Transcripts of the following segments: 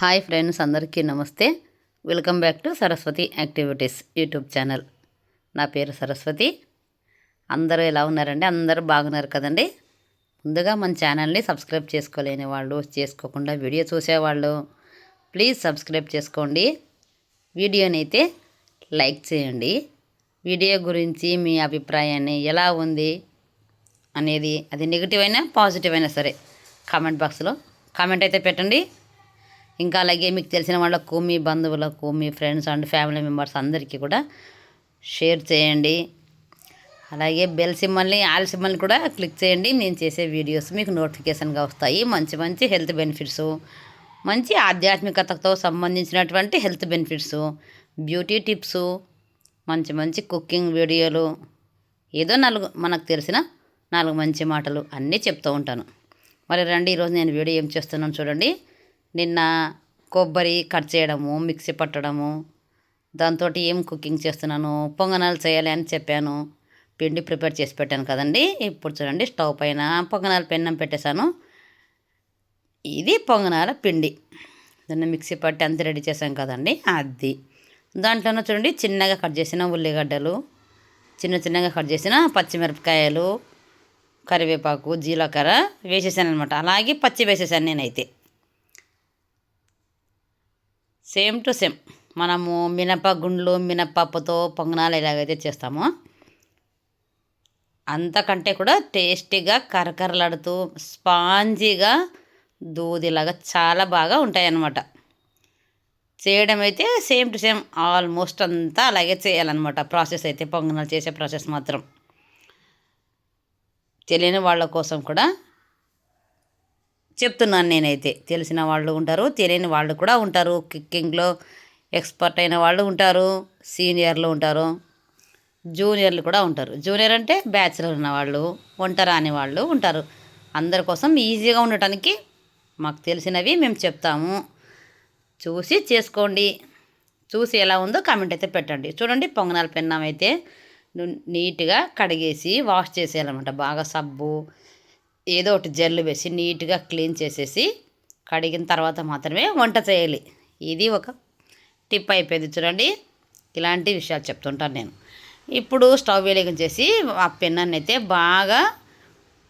Hi friends అందరికీ నమస్తే. Welcome back to Saraswati activities YouTube channel. నా పేరు సరస్వతి. అందరూ ఎలా ఉన్నారండి? అందరూ బాగున్నారు కదండి? ముందుగా మన ఛానల్ని సబ్స్క్రైబ్ చేసుకోలేని వాళ్ళు చేసుకోకుండా వీడియో చూసేవాళ్ళు ప్లీజ్ సబ్స్క్రైబ్ చేసుకోండి. వీడియోని అయితే లైక్ చేయండి. వీడియో గురించి మీ అభిప్రాయాన్ని ఎలా ఉంది అనేది అది నెగిటివ్ అయినా పాజిటివ్ అయినా సరే కామెంట్ బాక్స్లో కామెంట్ అయితే పెట్టండి. ఇంకా అలాగే మీకు తెలిసిన వాళ్ళకు మీ బంధువులకు మీ ఫ్రెండ్స్ అండ్ ఫ్యామిలీ మెంబర్స్ అందరికీ కూడా షేర్ చేయండి. అలాగే బెల్ సిమ్మల్ని ఆల్ సిమ్మల్ని కూడా క్లిక్ చేయండి. నేను చేసే వీడియోస్ మీకు నోటిఫికేషన్గా వస్తాయి. మంచి మంచి హెల్త్ బెనిఫిట్స్ మంచి ఆధ్యాత్మికతతో సంబంధించినటువంటి హెల్త్ బెనిఫిట్స్ బ్యూటీ టిప్స్ మంచి మంచి కుకింగ్ వీడియోలు ఏదో నాలుగు మనకు తెలిసిన నాలుగు మంచి మాటలు అన్నీ చెప్తూ ఉంటాను. మరి రండి ఈరోజు నేను వీడియో ఏం చేస్తున్నాను చూడండి. నిన్న కొబ్బరి కట్ చేయడము మిక్సీ పట్టడము దాంతో ఏం కుకింగ్ చేస్తున్నాను పొంగనాలు చేయాలి అని చెప్పాను. పిండి ప్రిపేర్ చేసి పెట్టాను కదండి. ఇప్పుడు చూడండి స్టవ్ పైన పొంగనాల పెన్నం పెట్టేశాను. ఇది పొంగనాల పిండి. దాన్ని మిక్సీ పట్టి అంత రెడీ చేసాం కదండి అది. దాంట్లోనే చూడండి చిన్నగా కట్ చేసిన ఉల్లిగడ్డలు చిన్న చిన్నగా కట్ చేసిన పచ్చిమిరపకాయలు కరివేపాకు జీలకర్ర వేసేసాను అనమాట అలాగే పచ్చి వేసేసాను నేనైతే. సేమ్ టు సేమ్ మనము మినప గుండ్లు మినపప్పుతో పొంగనాలు ఎలాగైతే చేస్తామో అంతకంటే కూడా టేస్టీగా కరకరలాడుతూ స్పాంజీగా దూదిలాగా చాలా బాగా ఉంటాయి అన్నమాట చేయడం అయితే సేమ్ టు సేమ్ ఆల్మోస్ట్ అంతా అలాగే చేయాలన్నమాట. ప్రాసెస్ అయితే పొంగనాలు చేసే ప్రాసెస్ మాత్రం. తెలియని వాళ్ళ కోసం కూడా చెప్తున్నాను నేనైతే. తెలిసిన వాళ్ళు ఉంటారు తెలియని వాళ్ళు కూడా ఉంటారు. కుక్కింగ్లో ఎక్స్పర్ట్ అయిన వాళ్ళు ఉంటారు సీనియర్లు ఉంటారు జూనియర్లు కూడా ఉంటారు. జూనియర్ అంటే బ్యాచిలర్ ఉన్న వాళ్ళు వంట రాని వాళ్ళు ఉంటారు. అందరి కోసం ఈజీగా ఉండటానికి మాకు తెలిసినవి మేము చెప్తాము. చూసి చేసుకోండి. చూసి ఎలా ఉందో కామెంట్ అయితే పెట్టండి. చూడండి పొంగనాల పెన్నం అయితే నీట్గా కడిగేసి వాష్ చేసేయాలన్నమాట. బాగా సబ్బు ఏదో ఒకటి జల్లు వేసి నీట్గా క్లీన్ చేసేసి కడిగిన తర్వాత మాత్రమే వంట చేయాలి. ఇది ఒక టిప్ అయిపోయింది చూడండి. ఇలాంటి విషయాలు చెప్తుంటాను నేను. ఇప్పుడు స్టవ్ వెలిగించేసి ఆ పెన్నాన్ని అయితే బాగా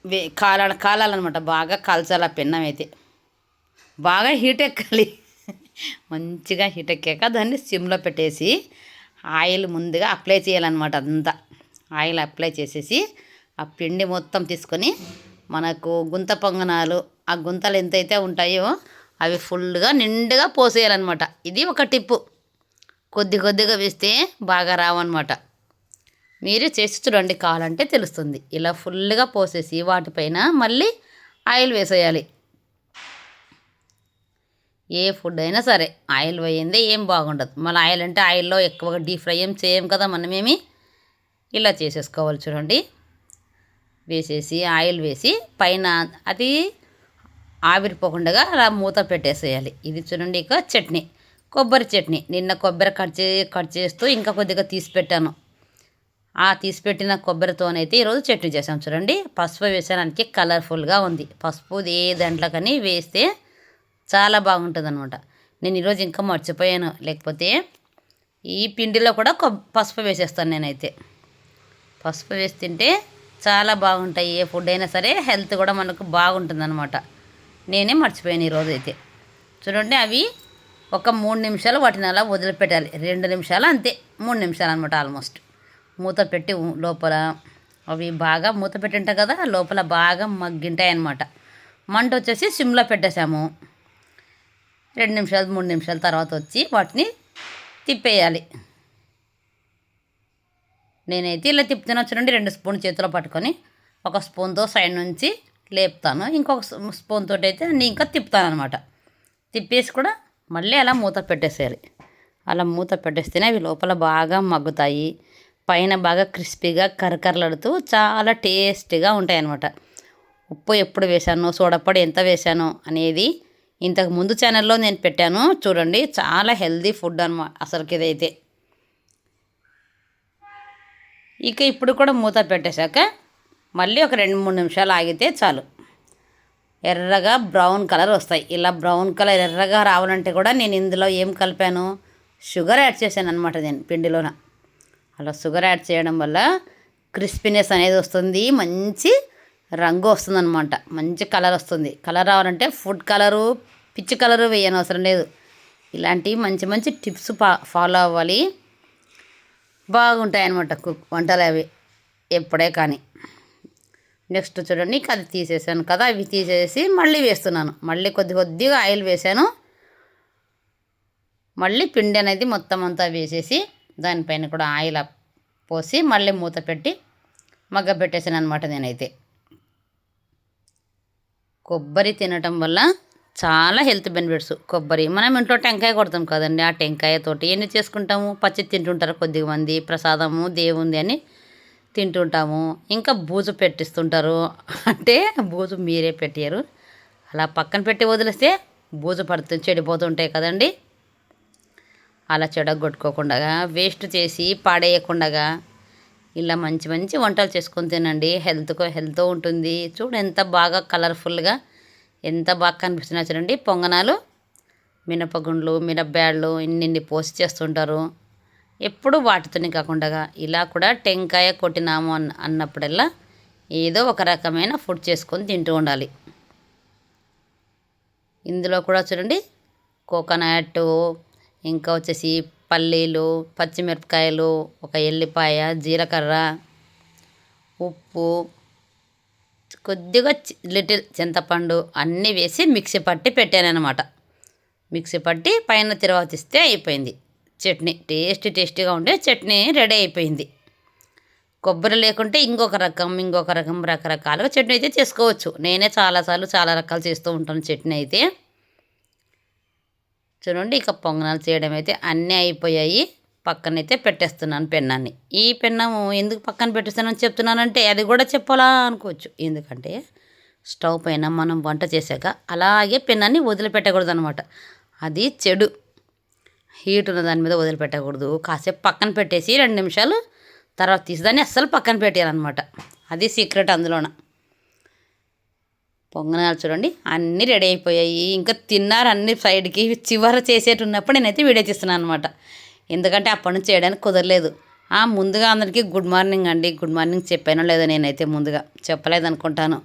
వే కాలాల కాలాలన్నమాట బాగా కాల్చాలి ఆ పెన్నం అయితే. బాగా హీట్ ఎక్కాలి. మంచిగా హీట్ ఎక్కాక దాన్ని సిమ్లో పెట్టేసి ఆయిల్ ముందుగా అప్లై చేయాలన్నమాట అంతా. ఆయిల్ అప్లై చేసేసి ఆ పిండి మొత్తం తీసుకొని మనకు గుంత పొంగనాలు ఆ గుంతలు ఎంతైతే ఉంటాయో అవి ఫుల్గా నిండుగా పోసేయాలన్నమాట. ఇది ఒక టిప్పు. కొద్ది కొద్దిగా వేస్తే బాగా రావన్నమాట. మీరు చేసి చూడండి కావాలంటే తెలుస్తుంది. ఇలా ఫుల్గా పోసేసి వాటిపైన మళ్ళీ ఆయిల్ వేసేయాలి. ఏ ఫుడ్ అయినా సరే ఆయిల్ పోయిందే ఏం బాగుండదు. మళ్ళీ ఆయిల్ అంటే ఆయిల్లో ఎక్కువగా డీప్ ఫ్రై ఏం చేయం కదా మనమేమి ఇలా చేసేసుకోవాలి చూడండి. వేసేసి ఆయిల్ వేసి పైన అది ఆవిరిపోకుండా అలా మూత పెట్టేసేయాలి. ఇది చూడండి ఇక చట్నీ. కొబ్బరి చట్నీ. నిన్న కొబ్బరి కట్ చే కట్ చేస్తూ ఇంకా కొద్దిగా తీసి పెట్టాను. ఆ తీసి పెట్టిన కొబ్బరితోనైతే ఈరోజు చట్నీ చేసాం చూడండి. పసుపు వేసడానికి కలర్ఫుల్గా ఉంది. పసుపు ఏ దాంట్లోకని వేస్తే చాలా బాగుంటుంది అనమాట నేను ఈరోజు ఇంకా మర్చిపోయాను. లేకపోతే ఈ పిండిలో కూడా పసుపు వేసేస్తాను నేనైతే. పసుపు వేసి తింటే చాలా బాగుంటాయి ఏ ఫుడ్ అయినా సరే హెల్త్ కూడా మనకు బాగుంటుంది అనమాట నేనే మర్చిపోయాను ఈరోజు అయితే. చూడండి అవి ఒక మూడు నిమిషాలు వాటిని అలా వదిలిపెట్టాలి. రెండు నిమిషాలు అంతే మూడు నిమిషాలు అనమాట ఆల్మోస్ట్ మూత పెట్టి లోపల అవి బాగా మూత పెట్టింటాయి కదా లోపల బాగా మగ్గింటాయి అనమాట మంట వచ్చేసి సిమ్లో పెట్టేసాము రెండు నిమిషాలు మూడు నిమిషాల తర్వాత వచ్చి వాటిని తిప్పేయాలి. నేనైతే ఇలా తిప్పుతున్నా. చూడండి రెండు స్పూన్ చేతిలో పట్టుకొని ఒక స్పూన్తో సైడ్ నుంచి లేపుతాను. ఇంకొక స్పూన్ తోటి అయితే నేను ఇంకా తిప్పుతాను అనమాట తిప్పేసి కూడా మళ్ళీ అలా మూత పెట్టేసేయాలి. అలా మూత పెట్టేస్తేనే అవి లోపల బాగా మగ్గుతాయి. పైన బాగా క్రిస్పీగా కరకరలాడుతూ చాలా టేస్టీగా ఉంటాయి అనమాట ఉప్పు ఎప్పుడు వేశాను సోడపొడి ఎంత వేశాను అనేది ఇంతకు ముందు ఛానల్లో నేను పెట్టాను. చూడండి చాలా హెల్దీ ఫుడ్ అనమాట అసలుకి ఇదైతే ఇక ఇప్పుడు కూడా మూత పెట్టేశాక మళ్ళీ ఒక రెండు మూడు నిమిషాలు ఆగితే చాలు. ఎర్రగా బ్రౌన్ కలర్ వస్తాయి. ఇలా బ్రౌన్ కలర్ ఎర్రగా రావాలంటే కూడా నేను ఇందులో ఏం కలిపాను? షుగర్ యాడ్ చేశాను అనమాట నేను పిండిలోన. అలా షుగర్ యాడ్ చేయడం వల్ల క్రిస్పీనెస్ అనేది వస్తుంది. మంచి రంగు వస్తుంది అనమాట మంచి కలర్ వస్తుంది. కలర్ రావాలంటే ఫుడ్ కలరు పిచ్చి కలరు వేయనవసరం లేదు. ఇలాంటి మంచి మంచి టిప్స్ ఫా ఫాలో అవ్వాలి. బాగుంటాయి అనమాట కుక్ వంటలు అవి ఎప్పుడే కానీ. నెక్స్ట్ చూడండి అది తీసేసాను కదా అవి తీసేసి మళ్ళీ వేస్తున్నాను. మళ్ళీ కొద్ది కొద్దిగా ఆయిల్ వేసాను. మళ్ళీ పిండి అనేది మొత్తం అంతా వేసేసి దానిపైన కూడా ఆయిల్ పోసి మళ్ళీ మూత పెట్టి మగ్గ పెట్టేసాను అనమాట నేనైతే. కొబ్బరి తినటం వల్ల చాలా హెల్త్ బెనిఫిట్స్. కొబ్బరి. మనం ఇంట్లో టెంకాయ కొడతాం కదండి ఆ టెంకాయతోటి ఎన్ని చేసుకుంటాము? పచ్చి తింటుంటారు కొద్దిగా మంది. ప్రసాదము దేవుంది అని తింటుంటాము. ఇంకా బూజు పెట్టిస్తుంటారు. అంటే బూజు మీరే పెట్టారు అలా పక్కన పెట్టి వదిలేస్తే బూజు పడుతూ చెడిపోతుంటాయి కదండి. అలా చెడగొట్టుకోకుండా వేస్ట్ చేసి పాడేయకుండా ఇలా మంచి మంచి వంటలు చేసుకొని తినండి. హెల్త్కో హెల్త్ ఉంటుంది. చూడు ఎంత బాగా కలర్ఫుల్గా ఎంత బాగా కనిపిస్తున్నా చూడండి. పొంగనాలు మినపగుండ్లు మినప్పాళ్ళు ఇన్నిన్ని పోసి చేస్తుంటారు. ఎప్పుడు వాటితోనే కాకుండా ఇలా కూడా టెంకాయ కొట్టినాము అన్న అన్నప్పుడల్లా ఏదో ఒక రకమైన ఫుడ్ చేసుకొని తింటూ ఉండాలి. ఇందులో కూడా చూడండి కోకోనట్ ఇంకా వచ్చేసి పల్లీలు పచ్చిమిరపకాయలు ఒక ఎల్లిపాయ జీలకర్ర ఉప్పు కొద్దిగా చి- లిటిల్ చింతపండు అన్నీ వేసి మిక్సీ పట్టి పెట్టాను అనమాట మిక్సీ పట్టి పైన తర్వాత ఇస్తే అయిపోయింది. చట్నీ టేస్టీ టేస్టీగా ఉండే చట్నీ రెడీ అయిపోయింది. కొబ్బరి లేకుంటే ఇంకొక రకం ఇంకొక రకం రకరకాలుగా చట్నీ అయితే చేసుకోవచ్చు. నేనే చాలాసార్లు చాలా రకాలు చేస్తూ ఉంటాను చట్నీ అయితే. చూడండి ఇక పొంగనాలు చేయడం అయితే అన్నీ అయిపోయాయి. పక్కనైతే పెట్టేస్తున్నాను పెన్నాన్ని. ఈ పెన్నము ఎందుకు పక్కన పెట్టేస్తానని చెప్తున్నానంటే అది కూడా చెప్పాలా అనుకోవచ్చు. ఎందుకంటే స్టవ్ పైన మనం వంట చేశాక అలాగే పెన్నాన్ని వదిలిపెట్టకూడదు అనమాట అది చెడు. హీట్ ఉన్న దాని మీద వదిలిపెట్టకూడదు. కాసేపు పక్కన పెట్టేసి రెండు నిమిషాలు తర్వాత తీసి దాన్ని అస్సలు పక్కన పెట్టేయాలన్నమాట. అది సీక్రెట్ అందులోన. పొంగనాలు చూడండి అన్నీ రెడీ అయిపోయాయి. ఇంకా తిన్నారు అన్ని సైడ్కి. చివర చేసేటున్నప్పుడు నేనైతే వీడియో తీస్తున్నాను అనమాట ఎందుకంటే అప్పటి నుంచి చేయడానికి కుదరలేదు. ముందుగా అందరికీ గుడ్ మార్నింగ్ అండి. గుడ్ మార్నింగ్ చెప్పానో లేదో నేనైతే ముందుగా చెప్పలేదు అనుకుంటాను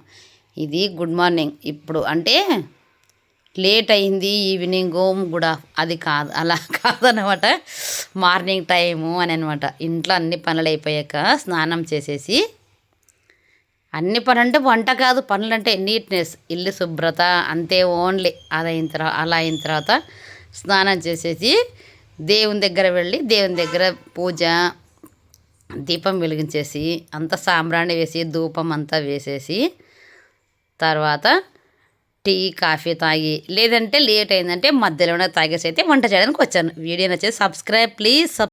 ఇది గుడ్ మార్నింగ్ ఇప్పుడు అంటే లేట్ అయింది ఈవినింగ్ కూడా. అది కాదు అలా కాదనమాట మార్నింగ్ టైము అని అనమాట. ఇంట్లో అన్ని పనులు అయిపోయాక స్నానం చేసేసి అన్ని పనులు అంటే వంట కాదు పనులు అంటే నీట్నెస్ ఇల్లు శుభ్రత అంతే ఓన్లీ అది అయిన తర్వాత అలా అయిన తర్వాత స్నానం చేసేసి దేవుని దగ్గర వెళ్ళి దేవుని దగ్గర పూజ దీపం వెలిగించేసి అంత సాంబ్రాణి వేసి ధూపం అంతా వేసేసి తర్వాత టీ కాఫీ తాగి లేదంటే లేట్ అయిందంటే మధ్యలోనే తాగేసి అయితే వంట చేయడానికి వచ్చాను. Video నచ్చేసి subscribe please